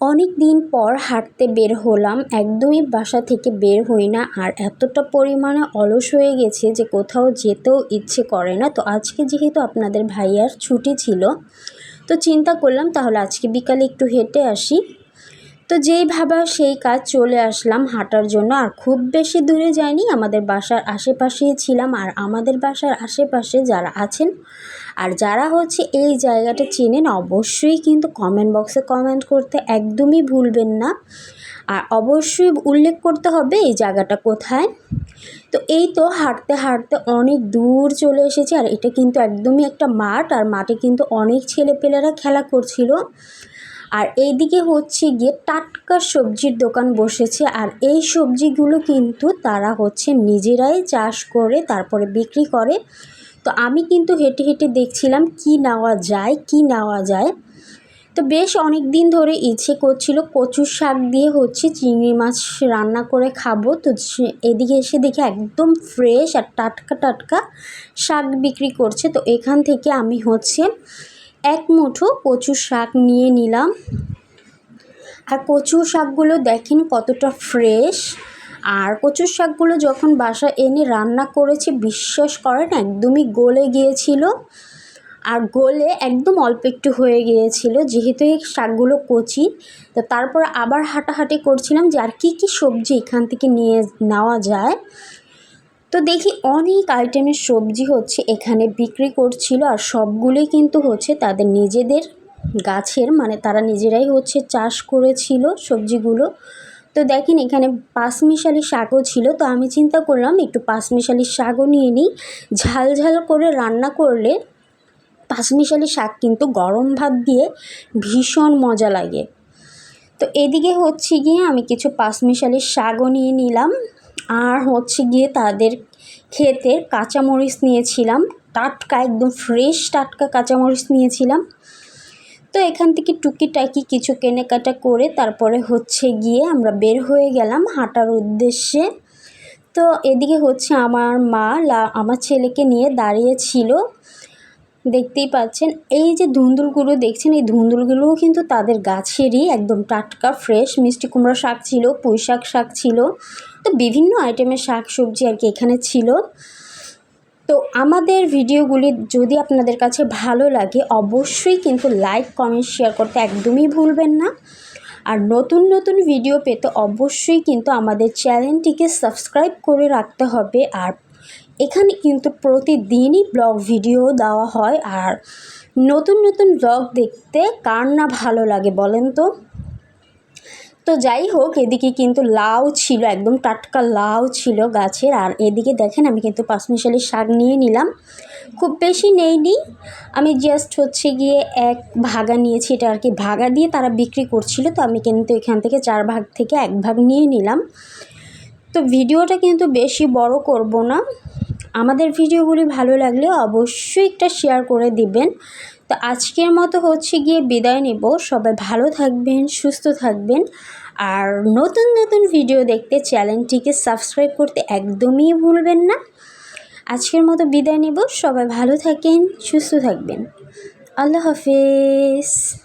অনেক দিন পর হাঁটতে বের হলাম। একদমই বাসা থেকে বের হই না। আর এতটা পরিমাণে অলস হয়ে গেছে যে কোথাও যেতেও ইচ্ছে করে না। তো আজকে যেহেতু আপনাদের ভাইয়ার ছুটি ছিল, তো চিন্তা করলাম তাহলে আজকে বিকালে একটু হেঁটে আসি। তো যেই ভাবা সেই কাজ চলে আসলাম হাঁটার জন্য। আর খুব বেশি দূরে যাইনি, আমাদের বাসার আশেপাশেই ছিলাম। আর আমাদের বাসার আশেপাশে যারা আছেন আর যারা হচ্ছে এই জায়গাটা চেনেন, অবশ্যই কিন্তু কমেন্ট বক্সে কমেন্ট করতে একদমই ভুলবেন না। আর অবশ্যই উল্লেখ করতে হবে এই জায়গাটা কোথায়। তো এই তো হাঁটতে হাঁটতে অনেক দূর চলে এসেছি। আর এটা কিন্তু একদমই একটা মাঠ। আর মাঠে কিন্তু অনেক ছেলেপেলেরা খেলা করছিল। আর এইদিকে হচ্ছে গিয়ে টাটকা সবজির দোকান বসেছে। আর এই সবজিগুলো কিন্তু তারা হচ্ছে নিজেরাই চাষ করে, তারপরে বিক্রি করে। তো আমি কিন্তু হেঁটে হেঁটে দেখছিলাম কি নেওয়া যায়, কি নেওয়া যায়। তো বেশ অনেক দিন ধরে ইচ্ছে করছিল কচু শাক দিয়ে হচ্ছে চিংড়ি মাছ রান্না করে খাব। তো এদিকে এসে দেখে একদম ফ্রেশ আর টাটকা টাটকা শাক বিক্রি করছে। তো এখান থেকে আমি হচ্ছে এক মুঠো কচু শাক নিয়ে নিলাম। আর কচু শাকগুলো দেখেন কতটা ফ্রেশ। আর কচুর শাকগুলো যখন বাসা এনে রান্না করেছি, বিশ্বাস করেন একদমই গলে গিয়েছিল। আর গলে একদম অল্প একটু হয়ে গিয়েছিল, যেহেতু এই শাকগুলো কচি। তো তারপর আবার হাঁটাহাঁটি করছিলাম যে আর কী কী সবজি এখান থেকে নিয়ে নেওয়া যায়। তো দেখি অনেক আইটেমের সবজি হচ্ছে এখানে বিক্রি করছিল আর সবগুলোই কিন্তু হচ্ছে তাদের নিজেদের গাছের মানে তারা নিজেরাই হচ্ছে চাষ করেছিল সবজিগুলো। তো দেখেন এখানে পাঁচমিশালি শাকও ছিল, তো আমি চিন্তা করলাম একটু পাঁচমিশালি শাকও নিয়ে নিই। ঝাল ঝাল করে রান্না করলে পাঁচমিশালি শাক কিন্তু গরম ভাত দিয়ে ভীষণ মজা লাগে। তো এদিকে হচ্ছে গিয়ে আমি কিছু পাঁচমিশালি শাকও নিয়ে নিলাম। আর হচ্ছে গিয়ে তাদের ক্ষেতের কাঁচামরিচ নিয়েছিলাম। টাটকা, একদম ফ্রেশ টাটকা কাঁচামরিচ নিয়েছিলাম। তো এখান থেকে টুকিটাকি কিছু কেনাকাটা করে তারপরে হচ্ছে গিয়ে আমরা বের হয়ে গেলাম হাঁটার উদ্দেশ্যে। তো এদিকে হচ্ছে আমার মা আমার ছেলেকে নিয়ে দাঁড়িয়েছিল দেখতেই পাচ্ছেন, এই যে ধুন্দুলগুলো দেখছেন, এই ধুন্দুলগুলোও কিন্তু তাদের গাছেরই একদম টাটকা ফ্রেশ মিষ্টি কুমড়া শাক ছিল পুঁই শাক শাক ছিল। তো বিভিন্ন আইটেমের শাক সবজি আর কি এখানে ছিল। তো আমাদের ভিডিওগুলি যদি আপনাদের কাছে ভালো লাগে, অবশ্যই কিন্তু লাইক কমেন্ট শেয়ার করতে একদমই ভুলবেন না। আর নতুন নতুন ভিডিও পেতে অবশ্যই কিন্তু আমাদের চ্যানেলটিকে সাবস্ক্রাইব করে রাখতে হবে। আর এখানে কিন্তু প্রতিদিনই ব্লগ ভিডিও দেওয়া হয় আর নতুন নতুন ব্লগ দেখতে কার না ভালো লাগে বলেন তো? তো যাই হোক, এদিকে কিন্তু লাউ ছিল, একদম টাটকা লাউ ছিল গাছের। আর এদিকে দেখেন, আমি কিন্তু পাঁচমিশালি শাক নিয়ে নিলাম। খুব বেশি নেইনি। আমি জাস্ট হচ্ছে গিয়ে এক ভাগা নিয়েছি, এটা আর কি ভাগা দিয়ে তারা বিক্রি করছিল। তো আমি কিন্তু এখান থেকে চার ভাগ থেকে এক ভাগ নিয়ে নিলাম। তো ভিডিওটা কিন্তু বেশি বড় করব না। আমাদের ভিডিওগুলি ভালো লাগলে অবশ্যই একটা শেয়ার করে দিবেন। তো আজকের মতো হচ্ছে গিয়ে বিদায় নেব। সবাই ভালো থাকবেন, সুস্থ থাকবেন। আর নতুন নতুন ভিডিও দেখতে চ্যানেলটিকে সাবস্ক্রাইব করতে একদমই ভুলবেন না। আজকের মতো বিদায় নেব। সবাই ভালো থাকেন, সুস্থ থাকবেন। আল্লাহ হাফেজ।